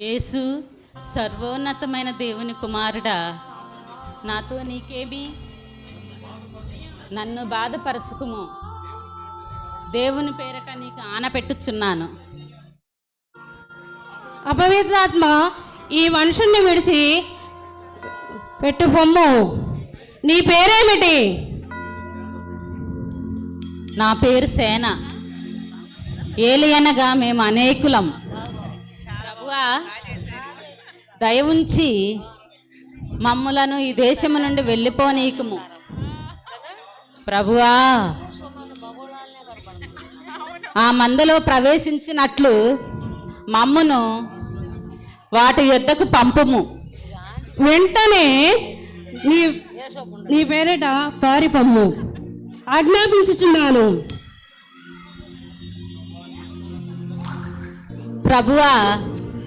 యేసు సర్వోన్నతమైన దేవుని కుమారుడా నాతో నీకేమి నన్ను బాధపరచుకుము. దేవుని పేరట నీకు ఆనపెట్టుచున్నాను అపవిత్రాత్మ ఈ మనుషుణ్ణి విడిచి పెట్టు పొమ్ము నీ పేరేమిటి? నా పేరు సేన. ఏలియనగా మేము అనేకులం. ప్రభువా దయ ఉంచి మమ్ములను ఈ దేశము నుండి వెళ్ళిపోనీకుము. ప్రభువా ఆ మందలో ప్రవేశించినట్లు మమ్మును వాటి యొద్దకు పంపుము. వెంటనే నీ నీ పేరట పారిపమ్ము. ఆజ్ఞాపించుచున్నాను. ప్రభువా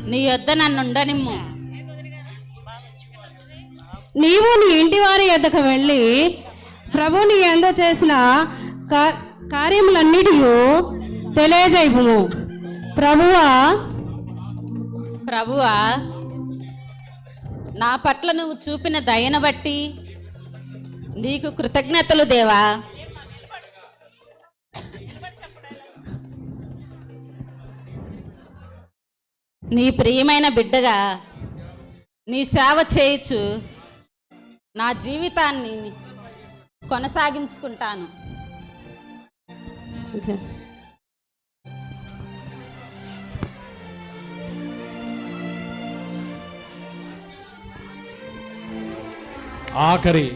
నీ యొద్ద నన్నుండనిమ్ము నీవు నీ ఇంటి వారి యొద్దకు వెళ్ళి ప్రభు నీ ఎందు చేసిన కా- కార్యములన్నిటి తెలియజేయము. ప్రభువా ప్రభువా నా పట్ల నువ్వు చూపిన దయను బట్టి నీకు కృతజ్ఞతలు దేవా. నీ ప్రియమైన బిడ్డగా నీ సేవ చేయొచ్చు నా జీవితాన్ని కొనసాగించుకుంటాను. ఆఖరి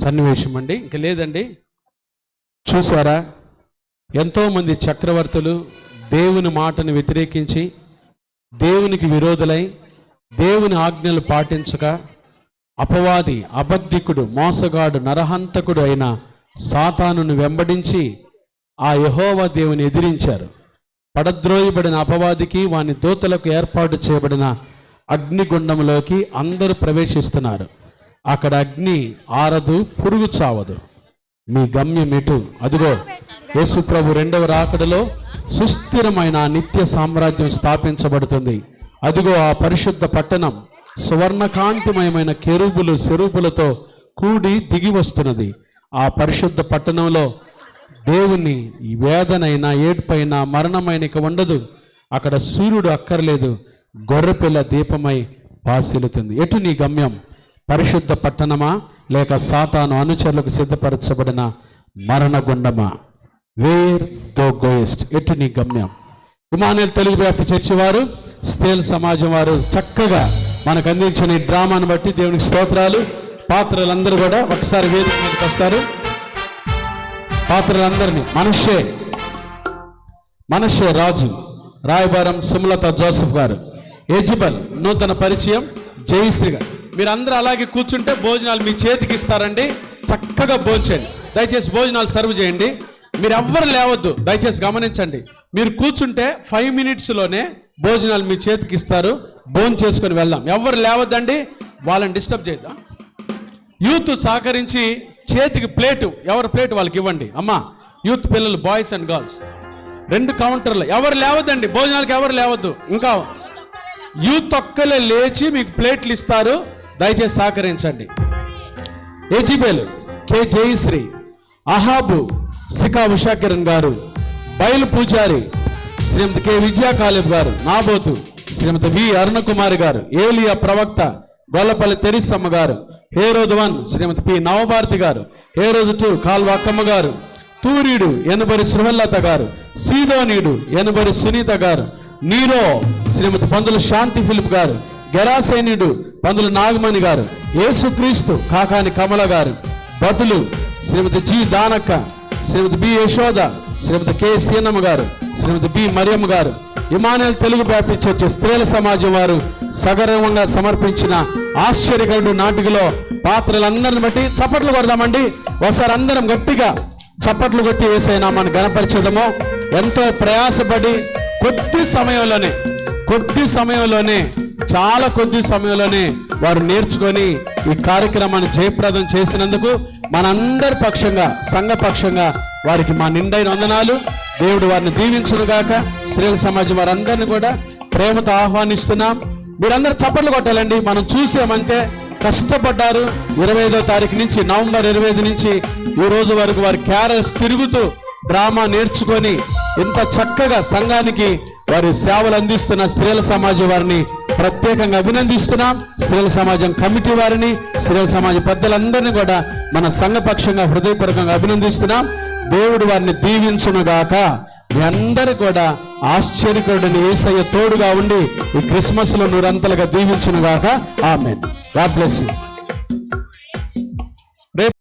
సన్నివేశం అండి. ఇంక లేదండి. చూసారా? ఎంతోమంది చక్రవర్తులు దేవుని మాటను వ్యతిరేకించి దేవునికి విరోధులై దేవుని ఆజ్ఞలు పాటించక అపవాది అబద్ధికుడు మోసగాడు నరహంతకుడు అయిన సాతానును వెంబడించి ఆ యహోవా దేవుని ఎదిరించారు. పడద్రోయబడిన అపవాదికి వాని దూతలకు ఏర్పాటు చేయబడిన అగ్నిగుండంలోకి అందరూ ప్రవేశిస్తున్నారు. అక్కడ అగ్ని ఆరదు పురుగు చావదు. మీ గమ్యం ఎటు అదిగో యేసు ప్రభు రెండవ రాకడలో సుస్థిరమైన నిత్య సామ్రాజ్యం స్థాపించబడుతుంది. అదిగో ఆ పరిశుద్ధ పట్టణం సువర్ణకాంతిమయమైన కెరూబులు సెరూబులతో కూడి దిగి వస్తున్నది. ఆ పరిశుద్ధ పట్టణంలో దేవుని వేదనైనా ఏడ్పైనా మరణమైన ఇక ఉండదు. అక్కడ సూర్యుడు అక్కర్లేదు. గొర్రెపిల్ల దీపమై పాసిలుతుంది ఎటు నీ గమ్యం? పరిశుద్ధ పట్టణమా? లేక సాతాను అనుచరులకు సిద్ధపరచబడిన మరణగుండమా? వేర్ దో గోయెస్ట్ ఎటు నీ గమ్యం? ఇమానుయల్ తెలుగు వ్యాప్తి చర్చి వారు స్త్రీల సమాజం వారు చక్కగా మనకు అందించిన ఈ డ్రామాను బట్టి దేవునికి స్తోత్రాలు. పాత్రలందరూ కూడా ఒకసారి వేదిక మీదకి వస్తారు. పాత్రలందరినీ మనషే మనషే రాజు రాయబారం సుమలత జోసఫ్ గారు. ఎజిబల్ నూతన పరిచయం జయశ్రీ గారు. మీరు అలాగే కూర్చుంటే భోజనాలు మీ చేతికి ఇస్తారండి. చక్కగా భోజనండి దయచేసి భోజనాలు సర్వ్ చేయండి. మీరు ఎవ్వరు లేవద్దు. దయచేసి గమనించండి. మీరు కూర్చుంటే ఫైవ్ మినిట్స్లోనే భోజనాలు మీ చేతికి ఇస్తారు. భోజనం చేసుకొని వెళ్దాం. ఎవరు లేవద్దండి. వాళ్ళని డిస్టర్బ్ చేద్దాం. యూత్ సహకరించి చేతికి ప్లేటు. ఎవరి ప్లేట్ వాళ్ళకి ఇవ్వండి. అమ్మా యూత్ పిల్లలు బాయ్స్ అండ్ గర్ల్స్. రెండు కౌంటర్లు. ఎవరు లేవద్దండి. భోజనాలకు ఎవరు లేవద్దు. ఇంకా యూత్ ఒక్కలే లేచి మీకు ప్లేట్లు ఇస్తారు. దయచేసి సహకరించండి. ఏజీబేలు కె జయశ్రీ అహాబు శిఖా ఉషాకిరణ్ గారు బయలు పూజారి శ్రీమతి కె విజయా కాలేబ్ గారు నాబోతు శ్రీమతి వి అరుణకుమారి గారు ఏలియా ప్రవక్త గొల్లపల్లి తెరిసమ్మ గారు Herod one Srimati P Navabharati గారు హేరోదు టూ కాల్వ అక్కమ్మ గారు తూరీడు ఎనబరి శృహల్లత గారు సీదోనీడు ఎనబరి సునీత గారు నీరో శ్రీమతి పందుల శాంతి ఫిలిప్ గారు గెరాసేనుడు పందుల నాగమణి గారు యేసుక్రీస్తు కాకాని కమల గారు బతులు Srimati G Danakka Srimati B Yashoda Srimati K Seenamma గారు శ్రీమతి బి మరియమ్మ గారు ఇమానుయల్ తెలుగు బ్యాప్టిస్ట్ వచ్చే స్త్రీల సమాజం వారు సగర్వంగా సమర్పించిన ఆశ్చర్యకరుడు నాటికలో పాత్రలందరిని బట్టి చప్పట్లు కొడదామండి. ఒకసారి అందరం గట్టిగా చప్పట్లు కొట్టి వేసైనా మనం గణపరిచేదము ఎంతో ప్రయాసపడి కొద్ది సమయంలోనే కొద్ది సమయంలోనే చాలా కొద్ది సమయంలోనే వారు నేర్చుకొని ఈ కార్యక్రమాన్ని జయప్రదం చేసినందుకు మనందరి పక్షంగా సంఘ పక్షంగా వారికి మా నిండైన వందనాలు. దేవుడు వారిని దీవించునుగాక స్త్రీల సమాజం వారందరిని కూడా ప్రేమతో ఆహ్వానిస్తున్నాం. మీరందరూ చప్పట్లు కొట్టాలండి. మనం చూసామంటే కష్టపడ్డారు. ఇరవై ఐదో తారీఖు నుంచి నవంబర్ ఇరవై ఐదు నుంచి ఈ రోజు వరకు వారి క్యారెస్ తిరుగుతూ డ్రామా నేర్చుకొని ఇంత చక్కగా సంఘానికి వారి సేవలు అందిస్తున్న స్త్రీల సమాజం వారిని ప్రత్యేకంగా అభినందిస్తున్నాం. స్త్రీల సమాజం కమిటీ వారిని స్త్రీల సమాజ పెద్దలందరినీ కూడా మన సంఘపక్షంగా హృదయపూర్వకంగా అభినందిస్తున్నాం. దేవుడు వారిని దీవించునుగాక. మీ అందరు కూడా ఆశ్చర్యకరుడిని ఏసయ్య తోడుగా ఉండి ఈ క్రిస్మస్లో నూరంతలుగా దీవించునుగాక. ఆమె గాడ్ బ్లెస్ యూ